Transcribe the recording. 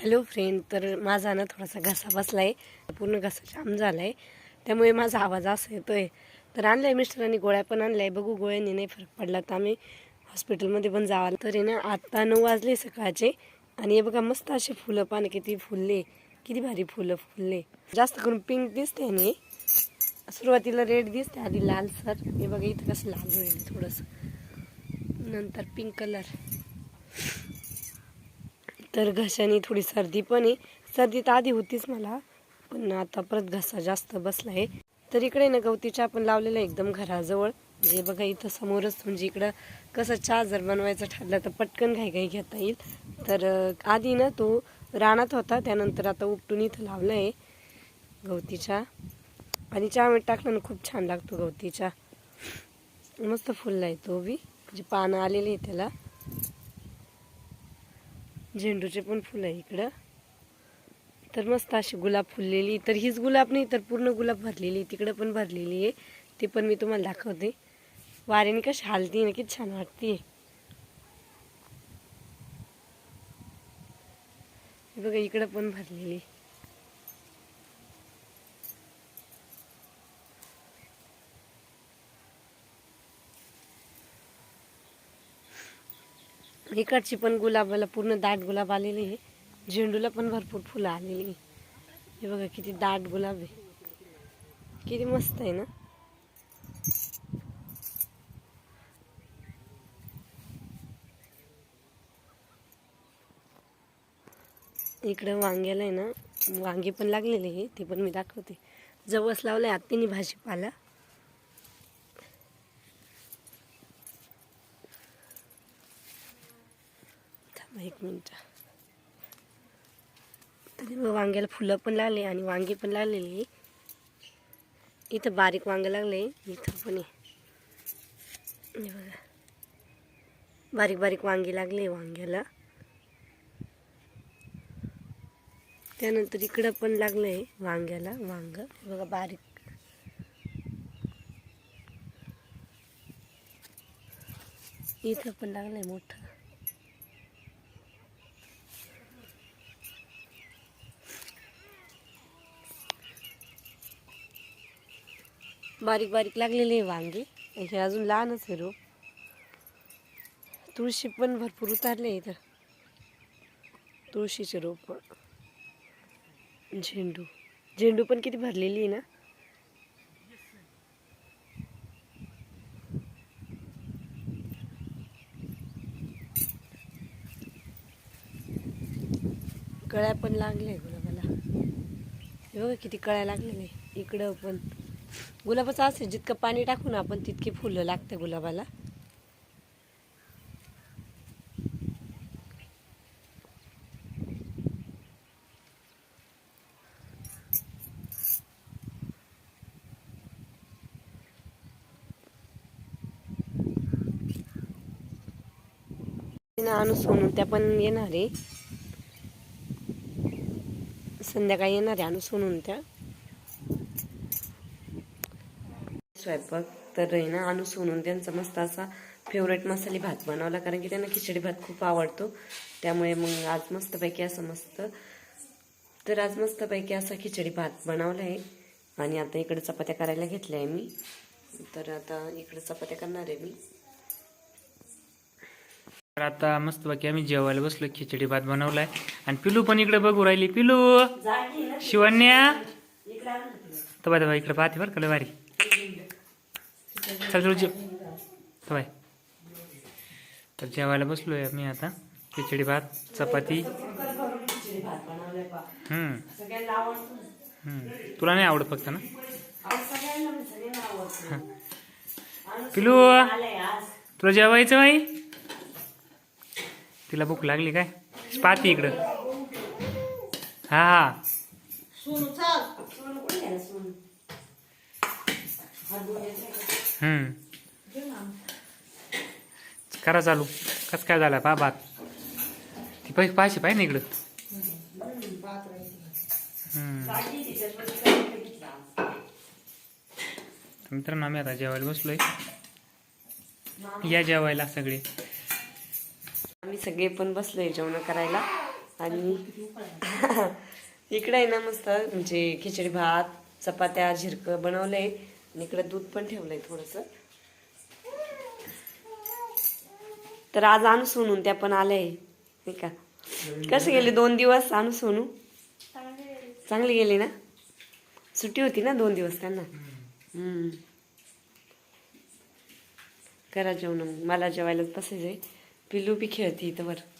Hello friend तर माझा ना थोडासा घसा बसला आहे पूर्ण घसा जाम झाला आहे त्यामुळे माझा आवाज असा येतो आहे तर आणलं आहे मिस्टरांनी गोळ्या पण आणल्या आहे बघू गोळ्यांनी नाही फरक पडला तर आम्ही हॉस्पिटलमध्ये पण जावा तर आहे ना आत्ता नऊ वाजले सकाळचे आणि हे बघा मस्त असे फुलं पानं किती फुलले किती भारी फुलं फुलले. जास्त करून पिंक दिसते आणि सुरुवातीला रेड दिसते आधी लाल सर हे बघा इथं कसं लाल होईल थोडंसं. नंतर पिंक कलर तर घशाने थोडी सर्दी पण आहे. सर्दी तर आधी होतीच मला पण आता परत घसा जास्त बसला आहे. तर इकडे ना गवतीच्या आपण लावलेलं आहे एकदम घराजवळ. जे बघा इथं समोरच म्हणजे इकडं कसं चहा जर बनवायचं ठरलं तर पटकन घाई घाई घेता येईल. तर आधी ना तो रानात होता त्यानंतर आता उपटून इथं लावलं आहे गवतीच्या आणि चहा मीठ टाकलं ना खूप छान लागतो गवतीच्या मस्त फुलला आहे तो बी. म्हणजे पानं आलेली आहे त्याला. झेंडूचे पण फुलं आहे इकडं. तर मस्त अशी गुलाब फुललेली. तर हीच गुलाब नाही तर पूर्ण गुलाब भरलेली. तिकडं पण भरलेली आहे. ती पण मी तुम्हाला दाखवते. वाऱ्याने कशी हालती ना किती छान वाटते बघा इकडं पण भरलेली. इकडची पण गुलाबाला पूर्ण दाट गुलाब आलेली आहे. झेंडूला पण भरपूर फुलं आलेली आहे. हे बघा किती दाट गुलाब आहे. किती मस्त आहे ना? इकडं वांग्याला आहे ना वांगे पण लागलेले आहे ते पण मी दाखवते. जवस लावलं आहे आत्तीने भाजीपाला. एक मिनटं. तरी मग वांग्याला फुलं पण लागले आणि वांगी पण लागलेली. आहे. इथं बारीक वांग लागले इथं पण आहे. बघा. बारीक बारीक वांगी लागले वांग्याला. त्यानंतर इकडं पण लागलंय वांग्याला वांग. बघा बारीक. इथं पण लागलंय मोठं. बारीक बारीक लागलेले आहे वांगे. हे अजून लहानच आहे रोप तुळशी पण भरपूर उतारले इथं. तुळशीचे रोप झेंडू. झेंडू पण किती भरलेली आहे ना? कळ्या पण लागल्या गुलाबाला. हे बघा किती कळ्या लागलेल्या आहे. इकडं पण. गुलाबाचं असं जितकं पाणी टाकू ना आपण तितकी फुलं लागते गुलाबाला. आणू सोनून त्या पण येणार. आहे संध्याकाळी येणार आहे आणू सोनून त्या. स्वयंपाक तर आहे ना आणू सोनून त्यांचा मस्त असा फेवरेट मसाले भात बनवला. कारण की त्यांना खिचडी भात खूप आवडतो. त्यामुळे मग आज मस्तपैकी असं मस्त तर आज मस्तपैकी असा खिचडी भात बनवला आहे. आणि आता इकडे चपात्या करायला घेतल्या आहे मी. तर आता इकडे चपात्या करणार आहे मी. तर आता मस्त बाकी आम्ही जेवायला बसलो खिचडी भात बनवलाय. आणि पिलू पण इकडे बघू राहिली. पिलू! शिवण्या! तर बाय इकडे पाहते बरं का लय भारी. चल चल जेव तर बाय. तर जेवायला मी आता. खिचडी भात चपाती. तुला नाही आवडत फक्त ना? पिलू तुला जेवायचं बाई? तिला भूक लागली काय? पाहती इकडं. हा हा. हम्म करा चालू. कस काय झाला? पा भात. ती पैसे पाहिजे पाहिजे ना इकडं. मित्रांनो आम्ही आता जेवायला बसलोय. या जेवायला सगळे. आम्ही सगळे पण बसलोय जेवण करायला. आणि इकडे आहे ना मस्त म्हणजे खिचडी भात चपात्या झिरकं बनवलंय. आणि इकडे दूध पण ठेवलंय थोडस. तर आज आणू सोनून त्या पण आल्या आहे नाही का? कसे गेले दोन दिवस आणू सोनू? चांगली गेली ना? सुट्टी होती ना दोन दिवस त्यांना? हम्म. करा जेवण मग. मला जेवायलाच बसायचंय. पिलू बी खेळते इथं बरं